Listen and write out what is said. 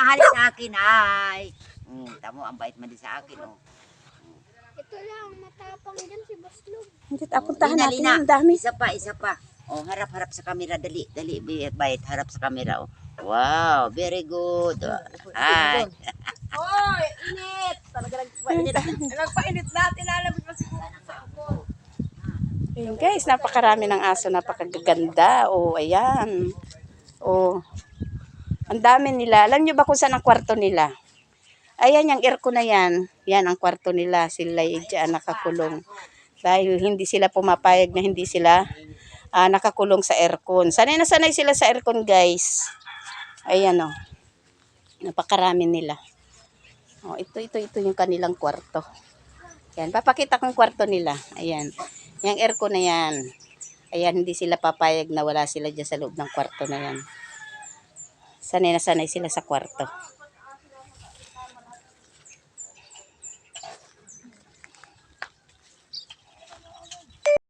nakahalik sa akin, ay. Mm, tamo, ang bait man din sa akin, oh. Ito lang, matapang dyan si Baslog. Hindi, apuntahan Lina, natin yung dami. Isa pa, isa pa. Oh, harap-harap sa camera, dali, dali, bait, bait, harap sa camera, oh. Wow, very good. Ay. Oy, init! Talaga nagpainit. Nagpainit natin, alamig pa siguro sa ako. Ayun guys, napakarami ng aso, napakaganda. Oh, ayan. Oh. Ang dami nila. Alam nyo ba kung saan ang kwarto nila? Ayan, yung aircon na yan. Yan ang kwarto nila. Sila dyan nakakulong. Dahil hindi sila pumapayag na hindi sila ah, nakakulong sa aircon. Sanay na sanay sila sa aircon guys. Ayan oh. Napakarami nila. Oh, ito, ito, ito yung kanilang kwarto. Yan, papakita kong kwarto nila. Ayan. Yung aircon na yan. Ayan, hindi sila papayag na wala sila dyan sa loob ng kwarto na yan. Sanay na sanay sila sa kwarto.